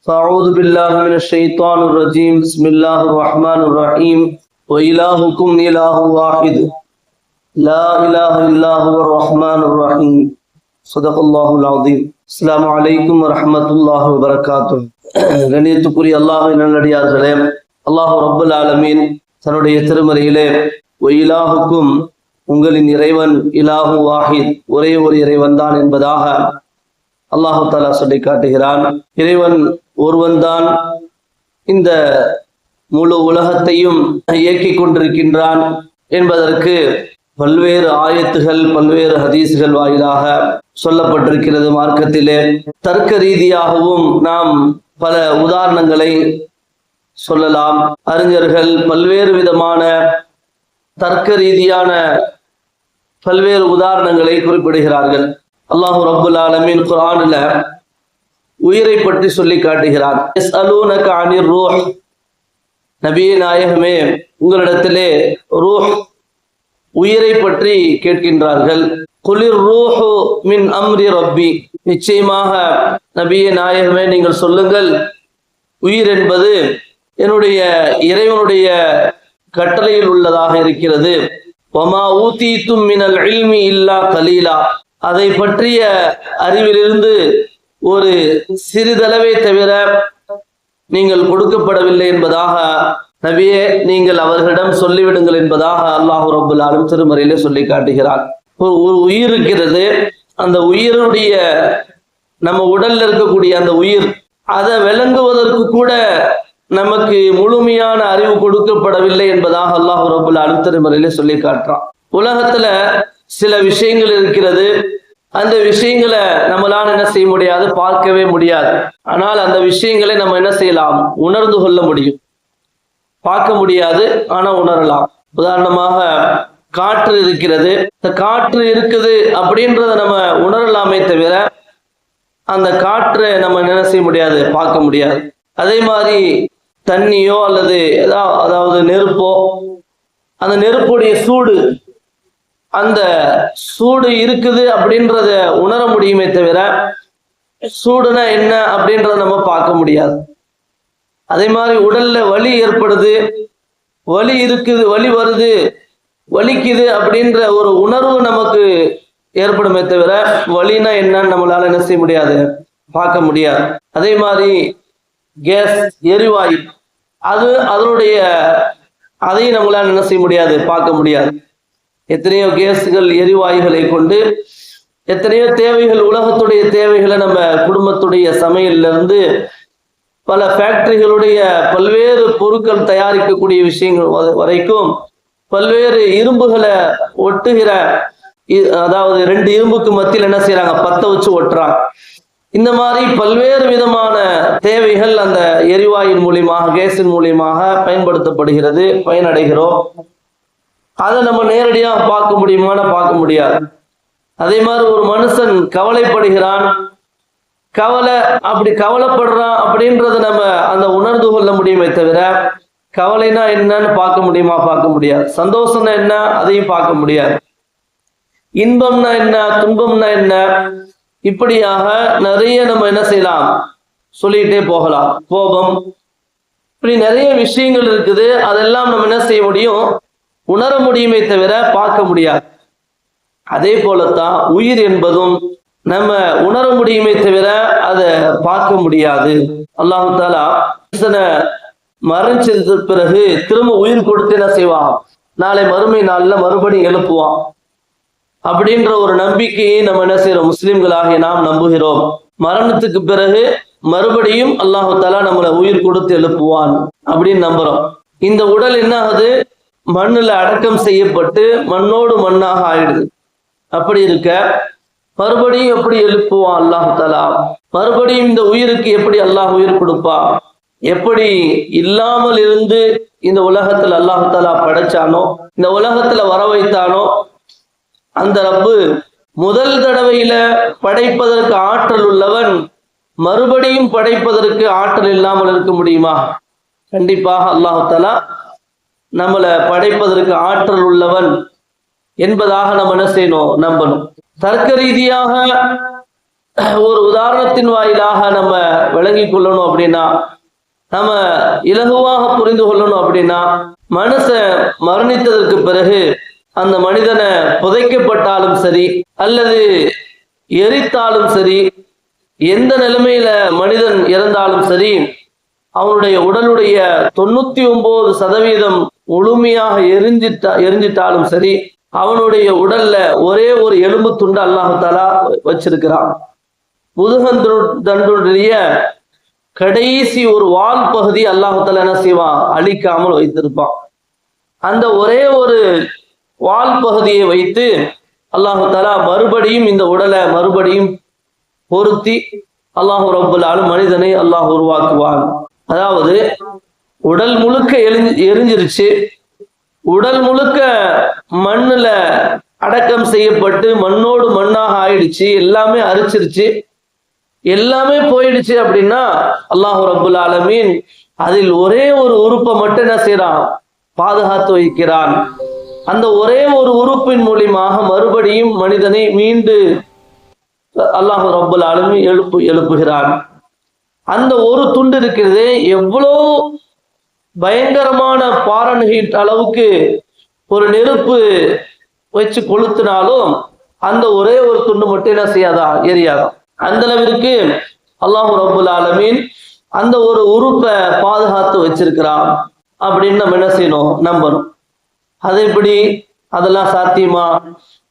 فأعوذ بالله من الشيطان الرجيم بسم الله الرحمن الرحيم وإلهكم إله واحد لا إله إلا هو الرحمن الرحيم صدق الله العظيم السلام عليكم ورحمة الله وبركاته கணியத்துக்குரிய அல்லாஹ் நல்லடியார்களே அல்லாஹ் ரப்புல் ஆலமீன் தன்னுடைய திருமறையிலே ஒயிலாகுக்கும் உங்களின் இறைவன் இலாஹு வாஹித் ஒரே ஒரு இறைவன் தான் என்பதாக அல்லாஹு தாலா சொல்லி காட்டுகிறான் இறைவன் ஒருவன்தான் இந்த முழு உலகத்தையும் இயக்கிக் கொண்டிருக்கின்றான் என்பதற்கு பல்வேறு ஆயத்துகள் பல்வேறு ஹதீஸ்கள் வாயிலாக சொல்லப்பட்டிருக்கிறது மார்க்கத்திலே. தர்க்க ரீதியாகவும் நாம் பல உதாரணங்களை சொல்லலாம். அறிஞர்கள் பல்வேறு விதமான தர்க்க ரீதியான பல்வேறு உதாரணங்களை குறிப்பிடுகிறார்கள். அல்லாஹு ரபுல் ஆலமீன் குரானில் உயிரை பற்றி சொல்லி காட்டுகிறான் நபிய நாயகமே உங்களிடத்திலே ரூஹ் உயிரை பற்றி கேட்கின்றார்கள். குளிர் ரூஹு மின் அம்ரி ரப்பி. நிச்சயமாக நபிய நாயகமே நீங்கள் சொல்லுங்கள் உயிர் என்பது என்னுடைய இறைவனுடைய கட்டளையில் உள்ளதாக இருக்கிறது. ஒமா ஊத்தீத்தும் மினல் இல்மி இல்லா கலீலா. அதை பற்றிய அறிவிலிருந்து ஒரு சிறிதளவே தவிர நீங்கள் கொடுக்கப்படவில்லை என்பதாக நபியே நீங்கள் அவர்களிடம் சொல்லிவிடுங்கள் என்பதாக அல்லாஹு ரபுல் ஆலம் திருமறையிலே சொல்லி காட்டுகிறார். ஒரு உயிர் இருக்கிறது. அந்த உயிருடைய நம்ம உடல்ல இருக்கக்கூடிய அந்த உயிர் அதை விளங்குவதற்கு கூட நமக்கு முழுமையான அறிவு கொடுக்கப்படவில்லை என்பதாக அல்லாஹு ரபுல் திருமறையிலே சொல்லி காட்டுறான். உலகத்துல சில விஷயங்கள் இருக்கிறது. அந்த விஷயங்களை நம்மளால என்ன செய்ய முடியாது பார்க்கவே முடியாது. ஆனால் அந்த விஷயங்களை நம்ம என்ன செய்யலாம்? உணர்ந்து கொள்ள முடியும். பார்க்க முடியாது ஆனா உணரலாம். உதாரணமாக காற்று இருக்கிறது. இந்த காற்று இருக்குது அப்படின்றத நம்ம உணரலாமே தவிர அந்த காற்றை நம்ம என்ன செய்ய முடியாது? பார்க்க முடியாது. அதே மாதிரி தண்ணியோ அல்லது ஏதாவது அதாவது நெருப்போ அந்த நெருப்புடைய சூடு அந்த சூடு இருக்குது அப்படின்றத உணர முடியுமே தவிர சூடுனா என்ன அப்படின்றத நம்ம பார்க்க முடியாது. அதே மாதிரி உடல்ல வலி ஏற்படுது வலி இருக்குது வலி வருது வலிக்குது அப்படின்ற ஒரு உணர்வு நமக்கு ஏற்படுமே தவிர வலினா என்னன்னு நம்மளால என்ன செய்ய முடியாது பார்க்க முடியாது. அதே மாதிரி கேஸ் எரிவாயு அது அதனுடைய அதையும் நம்மளால என்ன செய்ய முடியாது பார்க்க முடியாது. எத்தனையோ கேஸுகள் எரிவாயுகளை கொண்டு எத்தனையோ தேவைகள் உலகத்துடைய தேவைகளை நம்ம குடும்பத்துடைய சமையல்ல இருந்து பல ஃபேக்டரிகளுடைய பல்வேறு பொருட்கள் தயாரிக்கக்கூடிய விஷயங்கள் வ- வரைக்கும் பல்வேறு இரும்புகளை ஒட்டுகிற இ- அதாவது ரெண்டு இரும்புக்கு மத்தியில் என்ன செய்யறாங்க பத்த வச்சு ஒட்டுறாங்க. இந்த மாதிரி பல்வேறு விதமான தேவைகள் அந்த எரிவாயின் மூலியமாக கேஸின் மூலியமாக பயன்படுத்தப்படுகிறது பயனடைகிறோம். அதை நம்ம நேரடியாக பார்க்க முடியுமான பார்க்க முடியாது? அதே மாதிரி ஒரு மனுஷன் கவலைப்படுகிறான். கவலை அப்படி கவலைப்படுறான் அப்படின்றத நம்ம அந்த உணர்ந்து கொள்ள முடியுமே தவிர கவலைனா என்னன்னு பார்க்க முடியுமா? பார்க்க முடியாது. சந்தோஷம்னா என்ன? அதையும் பார்க்க முடியாது. இன்பம்னா என்ன? துன்பம்னா என்ன? இப்படியாக நிறைய நம்ம என்ன செய்யலாம்? சொல்லிக்கிட்டே போகலாம். கோபம். இப்படி நிறைய விஷயங்கள் இருக்குது. அதெல்லாம் நம்ம என்ன செய்ய முடியும்? உணர முடியுமே தவிர பார்க்க முடியாது. அதே போலத்தான் உயிர் என்பதும் நம்ம உணர முடியுமே தவிர அதை பார்க்க முடியாது. அல்லாஹு தாலா மறைஞ்சது பிறகு திரும்ப உயிர் கொடுத்து என்ன செய்வான்? நாளை மறுமை நாள்ல மறுபடியும் எழுப்புவான். அப்படின்ற ஒரு நம்பிக்கையை நம்ம என்ன செய்யறோம் முஸ்லிம்களாகிய நாம் நம்புகிறோம். மரணத்துக்கு பிறகு மறுபடியும் அல்லாஹு தாலா நம்மளை உயிர் கொடுத்து எழுப்புவான் அப்படின்னு நம்புறோம். இந்த உடல் என்ன ஆகுது மண்ணுல அடக்கம் செய்யப்பட்டு மண்ணோடு மண்ணாக ஆயிடுது. அப்படி இருக்க மறுபடியும் எப்படி எழுப்புவான் அல்லாஹு தலா மறுபடியும் இந்த உயிருக்கு எப்படி அல்லாஹ் உயிர் கொடுப்பா எப்படி இல்லாமல் இருந்து இந்த உலகத்துல அல்லாஹு தாலா படைச்சானோ இந்த உலகத்துல வர வைத்தானோ அந்த ரப்பு முதல் தடவையில படைப்பதற்கு ஆற்றல் உள்ளவன் மறுபடியும் படைப்பதற்கு ஆற்றல் இல்லாமல் இருக்க முடியுமா? கண்டிப்பாக அல்லாஹு தஆலா நம்மளை படைப்பதற்கு ஆற்றல் உள்ளவன் என்பதாக நம்ம என்ன செய்யணும்? நம்பணும். தர்க்க ரீதியாக ஒரு உதாரணத்தின் வாயிலாக நம்ம விளங்கி கொள்ளணும் அப்படின்னா நம்ம இலகுவாக புரிந்து கொள்ளணும் அப்படின்னா மனுஷன் மரணித்ததற்கு பிறகு அந்த மனிதனை புதைக்கப்பட்டாலும் சரி அல்லது எரித்தாலும் சரி எந்த நிலைமையில மனிதன் இறந்தாலும் சரி அவனுடைய உடலுடைய தொண்ணூத்தி ஒன்பது சதவீதம் முழுமையாக எரிஞ்சிட்டா எரிஞ்சிட்டாலும் சரி அவனுடைய உடல்ல ஒரே ஒரு எலும்பு துண்டு அல்லாஹாலா வச்சிருக்கிறான். முதுகந்து தண்டுடைய கடைசி ஒரு வால் பகுதி அல்லாஹால என்ன செய்வான்? அழிக்காமல் வைத்திருப்பான். அந்த ஒரே ஒரு வால் பகுதியை வைத்து அல்லாஹாலா மறுபடியும் இந்த உடலை மறுபடியும் பொருத்தி அல்லாஹு ரபுல்லாலும் மனிதனை அல்லாஹ் உருவாக்குவான். அதாவது உடல் முழுக்க எரிஞ்சு எரிஞ்சிருச்சு. உடல் முழுக்க மண்ணுல அடக்கம் செய்யப்பட்டு மண்ணோடு மண்ணாக ஆயிடுச்சு. எல்லாமே அரிச்சிருச்சு. எல்லாமே போயிடுச்சு அப்படின்னா அல்லாஹு ரபுல் ஆலமீன் அதில் ஒரே ஒரு உறுப்பை மட்டும் என்ன செய்யறான் பாதுகாத்து வைக்கிறான். அந்த ஒரே ஒரு உறுப்பின் மூலியமாக மறுபடியும் மனிதனை மீண்டு அல்லாஹு ரபுல் ஆலமீன் எழுப்பு எழுப்புகிறான். அந்த ஒரு துண்டு இருக்கிறது. எவ்வளோ பயங்கரமான பாரன்ஹீட் அளவுக்கு ஒரு நெருப்பு வச்சு கொளுத்தினாலும் அந்த ஒரே ஒரு துண்டு மட்டும் என்ன செய்யாதா? எரியாதா? அந்த அளவிற்கு அல்லாஹு ரபுல் ஆலமீன் அந்த ஒரு உறுப்பை பாதுகாத்து வச்சிருக்கிறான் அப்படின்னு நம்ம என்ன செய்யணும்? நம்பணும். அது எப்படி? அதெல்லாம் சாத்தியமா?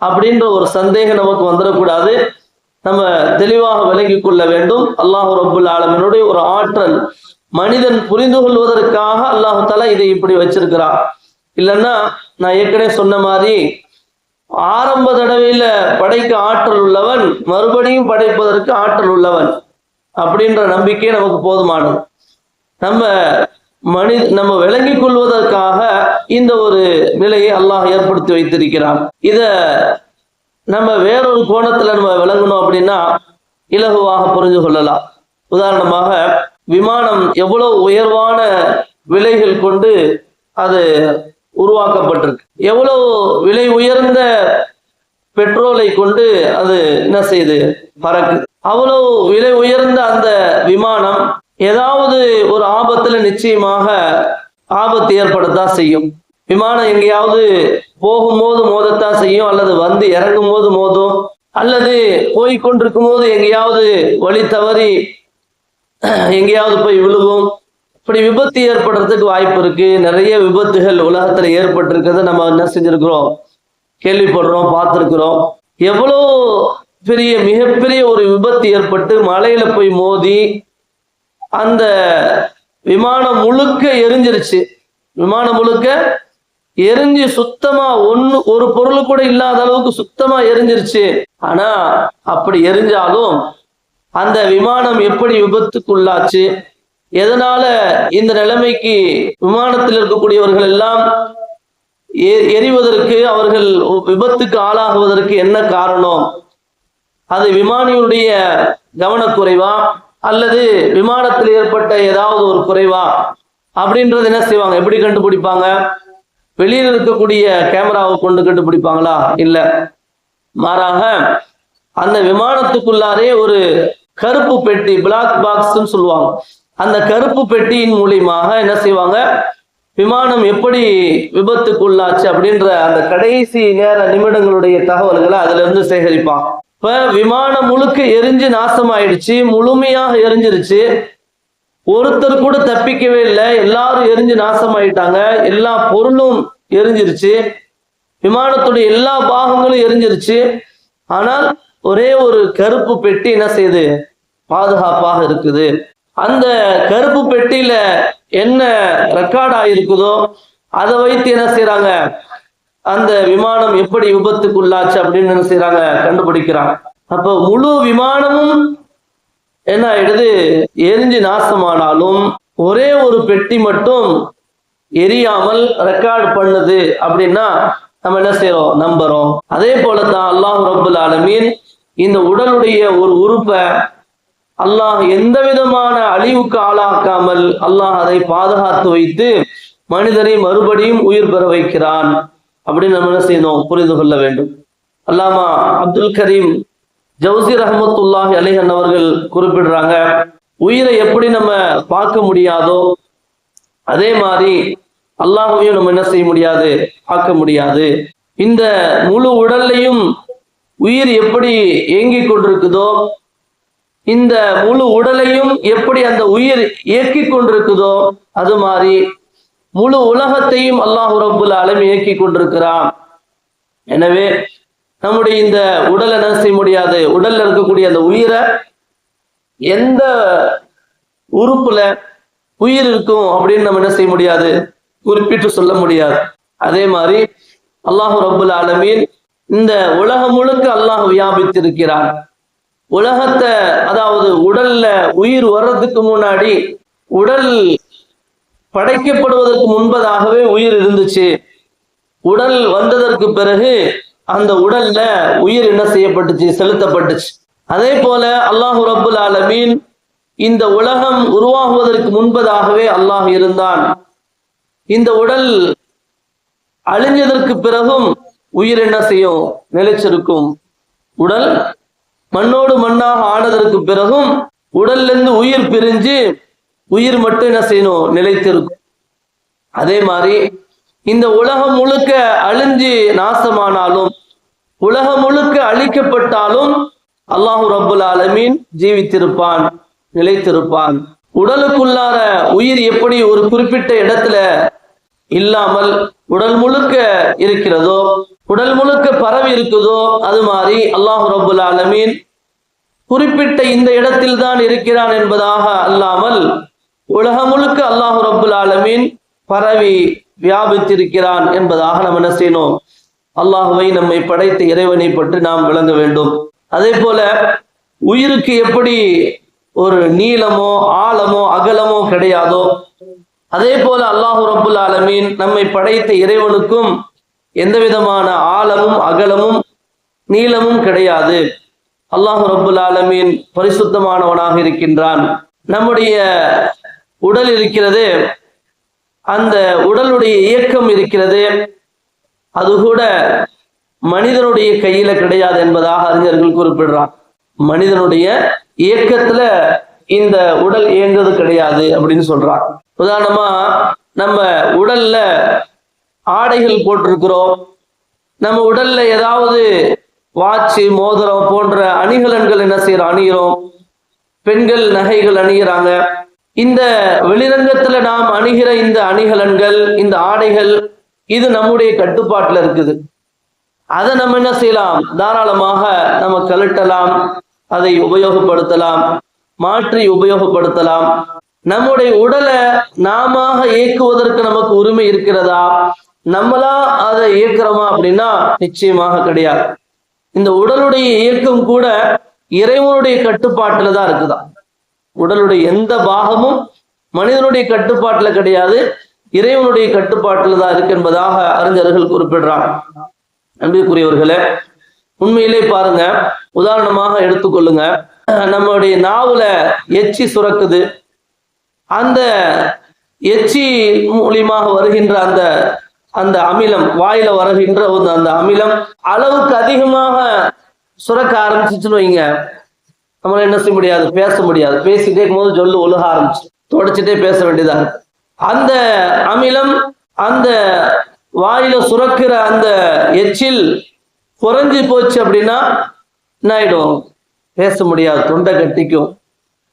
அப்படின்ற ஒரு சந்தேகம் நமக்கு வந்துடக்கூடாது. நம்ம தெளிவாக விலகி கொள்ள வேண்டும். அல்லாஹு ரபுல் ஆலமினுடைய ஒரு ஆற்றல் மனிதன் புரிந்து கொள்வதற்காக அல்லாஹு தலா இதை இப்படி வச்சிருக்கிறான். இல்லைன்னா நான் ஏற்கனவே சொன்ன மாதிரி ஆரம்ப தடவையில படைக்க ஆற்றல் உள்ளவன் மறுபடியும் படைப்பதற்கு ஆற்றல் உள்ளவன் அப்படின்ற நம்பிக்கை நமக்கு போதுமானது. நம்ம மனி நம்ம விளங்கிக் கொள்வதற்காக இந்த ஒரு நிலையை அல்லாஹ் ஏற்படுத்தி வைத்திருக்கிறான். இத நம்ம வேறொரு கோணத்துல நம்ம விளங்கணும் அப்படின்னா இலகுவாக புரிஞ்சு கொள்ளலாம். உதாரணமாக விமானம் எவ்வளவு உயர்வான விலைகள் கொண்டு அது உருவாக்கப்பட்டிருக்கு. எவ்வளவு விலை உயர்ந்த பெட்ரோலை கொண்டு அது என்ன செய்யுது பறக்குது. அவ்வளவு விலை உயர்ந்த அந்த விமானம் ஏதாவது ஒரு ஆபத்துல நிச்சயமாக ஆபத்து ஏற்படத்தான் செய்யும். விமானம் எங்கேயாவது போகும்போது மோதத்தான் செய்யும் அல்லது வந்து இறங்கும் போது மோதும் அல்லது போய் கொண்டிருக்கும் போது எங்கேயாவது வழி தவறி எங்கேயாவது போய் விழுகும் இப்படி விபத்து ஏற்படுறதுக்கு வாய்ப்பு இருக்கு. நிறைய விபத்துகள் உலகத்துல ஏற்பட்டிருக்கிறத நம்ம என்ன செஞ்சிருக்கிறோம்? கேள்விப்படுறோம் பார்த்துருக்குறோம். எவ்வளோ பெரிய மிகப்பெரிய ஒரு விபத்து ஏற்பட்டு மலையில போய் மோதி அந்த விமானம் முழுக்க எரிஞ்சிருச்சு. விமானம் முழுக்க எரிஞ்சு சுத்தமா ஒன்னு ஒரு பொருள் கூட இல்லாத அளவுக்கு சுத்தமா எரிஞ்சிருச்சு. ஆனா அப்படி எரிஞ்சாலும் அந்த விமானம் எப்படி விபத்துக்குள்ளாச்சு? எதனால இந்த நிலைமைக்கு விமானத்தில் இருக்கக்கூடியவர்கள் எல்லாம் எரிவதற்கு அவர்கள் விபத்துக்கு ஆளாகுவதற்கு என்ன காரணம்? அது விமானியுடைய கவனக்குறைவா? அல்லது விமானத்தில் ஏற்பட்ட ஏதாவது ஒரு குறைவா? அப்படின்றது என்ன செய்வாங்க? எப்படி கண்டுபிடிப்பாங்க? வெளியில் இருக்கக்கூடிய கேமராவை கொண்டு கண்டுபிடிப்பாங்களா? இல்ல. மாறாக அந்த விமானத்துக்குள்ளாரே ஒரு கருப்பு பெட்டி பிளாக் பாக்ஸ் சொல்லுவாங்க. அந்த கருப்பு பெட்டியின் மூலியமாக என்ன செய்வாங்க? விமானம் எப்படி விபத்துக்குள்ளாச்சு அப்படின்ற அந்த கடைசி நேர நிமிடங்களுடைய தகவல்களை அதுல இருந்து சேகரிப்பான். இப்ப விமானம் முழுக்க எரிஞ்சு நாசமாயிடுச்சு முழுமையாக எரிஞ்சிருச்சு. ஒருத்தர் கூட தப்பிக்கவே இல்லை. எல்லாரும் எரிஞ்சு நாசமாயிட்டாங்க. எல்லா பொருளும் எரிஞ்சிருச்சு. விமானத்துடைய எல்லா பாகங்களும் எரிஞ்சிருச்சு. ஆனால் ஒரே ஒரு கருப்பு பெட்டி என்ன செய்யுது? பாதுகாப்பாக இருக்குது. அந்த கருப்பு பெட்டியில என்ன ரெக்கார்ட் ஆயிருக்குதோ அதை வைத்து என்ன செய்யறாங்க அந்த விமானம் எப்படி விபத்துக்குள்ளாச்சு அப்படின்னு என்ன செய்யறாங்க கண்டுபிடிக்கிறாங்க. அப்ப முழு விமானமும் என்ன ஆயிடுது? எரிஞ்சு நாசமானாலும் ஒரே ஒரு பெட்டி மட்டும் எரியாமல் ரெக்கார்ட் பண்ணுது அப்படின்னா நம்ம என்ன செய்யறோம் நம்புறோம். அதே போலதான் அல்லாஹ் ரபுல் ஆலமீன் இந்த உடலுடைய ஒரு உறுப்பை அல்லாஹ் எந்த விதமான அழிவுக்கு ஆளாக்காமல் அல்லாஹ் அதை பாதுகாத்து வைத்து மனிதனை மறுபடியும் உயிர் பெற வைக்கிறான் அப்படின்னு நம்ம என்ன செய்யணும்? புரிந்து கொள்ள வேண்டும். அல்லாமா அப்துல் கரீம் ஜவுசி ரஹமத்துல்லாஹி அலிஹன் அவர்கள் குறிப்பிடுறாங்க உயிரை எப்படி நம்ம பார்க்க முடியாதோ அதே மாதிரி அல்லாஹையும் நம்ம என்ன செய்ய முடியாது? பார்க்க முடியாது. இந்த முழு உடல்லையும் உயிர் எப்படி இயங்கிக் கொண்டிருக்குதோ இந்த முழு உடலையும் எப்படி அந்த உயிர் இயக்கிக் கொண்டிருக்குதோ அது மாதிரி முழு உலகத்தையும் அல்லாஹு ரப்புல் ஆலம் இயக்கி கொண்டிருக்கிறான். எனவே நம்முடைய இந்த உடல் என்ன செய்ய முடியாது. உடல்ல இருக்கக்கூடிய அந்த உயிரை எந்த உறுப்புல உயிர் இருக்கும் அப்படின்னு நம்ம என்ன செய்ய முடியாது? குறிப்பிட்டு சொல்ல முடியாது. அதே மாதிரி அல்லாஹு ரபுல் ஆலமீன் இந்த உலகம் முழுக்க அல்லாஹ் வியாபித்திருக்கிறான். உலகத்தை அதாவது உடல்ல உயிர் வர்றதுக்கு முன்னாடி உடல் படைக்கப்படுவதற்கு முன்பதாகவே உயிர் இருந்துச்சு. உடல் வந்ததற்கு பிறகு அந்த உடல்ல உயிர் என்ன செய்யப்பட்டுச்சு? செலுத்தப்பட்டுச்சு. அதே போல அல்லாஹு ரபுல் ஆலமீன் இந்த உலகம் உருவாகுவதற்கு முன்பதாகவே அல்லாஹ் இருந்தான். இந்த உடல் அழிஞ்சதற்கு பிறகும் உயிர் என்ன செய்யும்? நிலைச்சிருக்கும். உடல் மண்ணோடு மண்ணாக ஆனதற்கு பிறகும் உடல்ல இருந்து உயிர் பிரிஞ்சு உயிர் மட்டும் என்ன செய்யணும்? நிலைத்திருக்கும். அதே மாதிரி இந்த உலகம் முழுக்க அழிஞ்சு நாசமானாலும் உலகம் முழுக்க அழிக்கப்பட்டாலும் அல்லாஹு ரபுல் ஆலமீன் ஜீவித்திருப்பான் நிலைத்திருப்பான். உடலுக்குள்ளார உயிர் எப்படி ஒரு குறிப்பிட்ட இடத்துல இல்லாமல் உடல் முழுக்க இருக்கிறதோ உடல் முழுக்க பரவி இருக்குதோ அது மாதிரி அல்லாஹு ரபுல் ஆலமீன் குறிப்பிட்ட இந்த இடத்தில் தான் இருக்கிறான் என்பதாக அல்லாமல் உலகம் முழுக்க அல்லாஹு ரபுல் ஆலமீன் பரவி வியாபித்திருக்கிறான் என்பதாக நம்ம என்ன செய்யணும்? அல்லாஹுவை நம்மை படைத்த இறைவனை பற்றி நாம் விளங்க வேண்டும். அதே போல உயிருக்கு எப்படி ஒரு நீளமோ ஆழமோ அகலமோ கிடையாதோ அதே போல அல்லாஹு ரபுல் ஆலமீன் நம்மை படைத்த இறைவனுக்கும் எந்த விதமான ஆழமும் அகலமும் நீளமும் கிடையாது. அல்லாஹு ரபுல் ஆலமீன் பரிசுத்தமானவனாக இருக்கின்றான். நம்முடைய உடல் இருக்கிறது அந்த உடலுடைய இயக்கம் இருக்கிறது. அது கூட மனிதனுடைய கையில கிடையாது என்பதாக அறிஞர்கள் குறிப்பிடுறான் மனிதனுடைய இயக்கத்துல இந்த உடல் இயங்குறது கிடையாது அப்படின்னு சொல்றான் உதாரணமா நம்ம உடல்ல ஆடைகள் போட்டிருக்கிறோம். நம்ம உடல்ல ஏதாவது வாட்சு மோதிரம் போன்ற அணிகலன்கள் என்ன செய்யறோம் அணிகிறோம் பெண்கள் நகைகள் அணிகிறாங்க இந்த வெளிரங்கத்துல நாம் அணிகிற இந்த அணிகலன்கள் இந்த ஆடைகள் இது நம்முடைய கட்டுப்பாட்டுல இருக்குது. அதை நம்ம என்ன செய்யலாம்? தாராளமாக நம்ம கழட்டலாம் அதை உபயோகப்படுத்தலாம் மாற்றி உபயோகப்படுத்தலாம். நம்முடைய உடலை நாம இயக்குவதற்கு நமக்கு உரிமை இருக்கிறதா? நம்மளா அதை இயக்கிறோமா அப்படின்னா நிச்சயமாக கிடையாது. இந்த உடலுடைய இயக்கம் கூட இறைவனுடைய கட்டுப்பாட்டுல தான் இருக்குதா உடலுடைய எந்த பாகமும் மனிதனுடைய கட்டுப்பாட்டுல கிடையாது. இறைவனுடைய கட்டுப்பாட்டுல தான் இருக்கு என்பதாக அறிஞர்கள் குறிப்பிடுறாங்க. அன்பிற்குரியவர்களே உண்மையிலே பாருங்க. உதாரணமாக எடுத்துக்கொள்ளுங்க. நம்மளுடைய நாவுல எச்சி சுரக்குது. அந்த எச்சி மூலியமாக வருகின்ற அந்த அந்த அமிலம் வாயில வருகின்ற ஒரு அந்த அமிலம் அளவுக்கு அதிகமாக சுரக்க ஆரம்பிச்சிச்சுன்னு வைங்க. நம்மளால என்ன செய்ய முடியாது? பேச முடியாது. பேசிட்டே இருக்கும்போது சொல்லு ஒழுக ஆரம்பிச்சு. தொடச்சிட்டே பேச வேண்டியதா இருக்கு. அந்த அமிலம் அந்த வாயில சுரக்கிற அந்த எச்சில் குறைஞ்சி போச்சு அப்படின்னா என்ன ஆயிடும்? பேச முடியாது. தொண்டை கட்டிக்கும்.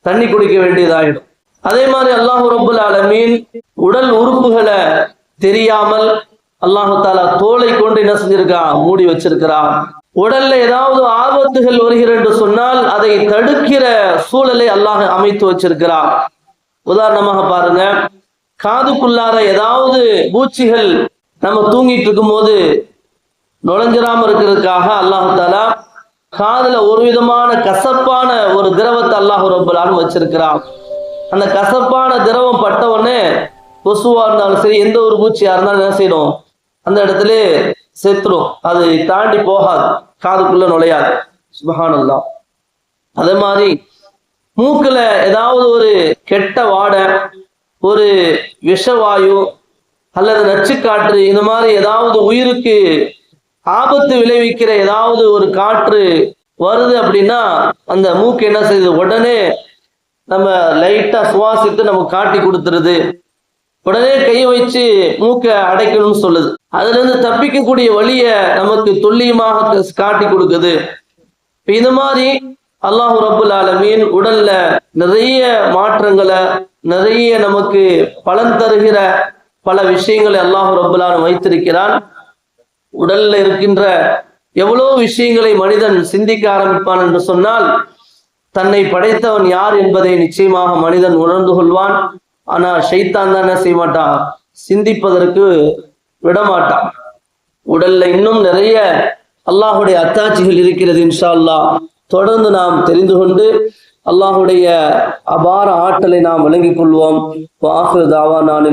தண்ணி குடிக்க வேண்டியதாயிடும். அதே மாதிரி அல்லாஹு ரபுல் ஆலமீன் உடல் உறுப்புகளை தெரியாமல் அல்லாஹு தாலா தோலை கொண்டு என்ன செஞ்சிருக்கான்? மூடி வச்சிருக்கிறான். உடல்ல ஏதாவது ஆபத்துகள் வருகிறது என்று சொன்னால் அதை தடுக்கிற சூழலை அல்லாஹ் அமைத்து வச்சிருக்கிறார் உதாரணமாக பாருங்க காதுக்குள்ளார ஏதாவது பூச்சிகள் நம்ம தூங்கிட்டு இருக்கும்போது நுழைஞ்சிராம இருக்கிறதுக்காக அல்லாஹு தாலா காதுல ஒரு விதமான கசப்பான ஒரு திரவத்தை அல்லாஹு ரபுல்லான்னு வச்சிருக்கிறான். அந்த கசப்பான திரவம் பட்ட உடனே கொசுவா இருந்தாலும் சரி எந்த ஒரு பூச்சியா இருந்தாலும் என்ன செய்யணும்? அந்த இடத்துல செத்துரும். அது தாண்டி போகாது. காதுக்குள்ள நுழையாது. சுபஹானல்லா அதே மாதிரி மூக்குல ஏதாவது ஒரு கெட்ட வாடை ஒரு விஷவாயு அல்லது நச்சுக்காற்று இந்த மாதிரி ஏதாவது உயிருக்கு ஆபத்து விளைவிக்கிற ஏதாவது ஒரு காற்று வருது அப்படின்னா அந்த மூக்கு என்ன செய்யுது? உடனே நம்ம லைட்டா சுவாசித்து நமக்கு காட்டி கொடுத்துருது. உடனே கையை வச்சு மூக்கை அடைக்கணும்னு சொல்லுது. அதுல இருந்து தப்பிக்கக்கூடிய வழியை நமக்கு துல்லியமாக காட்டி கொடுக்குது. இந்த இது மாதிரி அல்லாஹு ரபுல் ஆலமீன் உடல்ல நிறைய மாற்றங்களை நிறைய நமக்கு பலன் தருகிற பல விஷயங்களை அல்லாஹு ரபுல்லாலும் வைத்திருக்கிறான். உடல்ல இருக்கின்ற எவ்வளவு விஷயங்களை மனிதன் சிந்திக்க ஆரம்பிப்பான் என்று சொன்னால் தன்னை படைத்தவன் யார் என்பதை நிச்சயமாக மனிதன் உணர்ந்து கொள்வான். ஆனா ஷைத்தான் தான் என்ன செய்ய மாட்டான் சிந்திப்பதற்கு விடமாட்டான். உடல்ல இன்னும் நிறைய அல்லாஹுடைய அத்தாட்சிகள் இருக்கிறது இன்ஷா அல்லா தொடர்ந்து நாம் தெரிந்து கொண்டு அல்லாஹுடைய அபார ஆற்றலை நாம் விளங்கிக் கொள்வோம். வாஹு தாவா நான்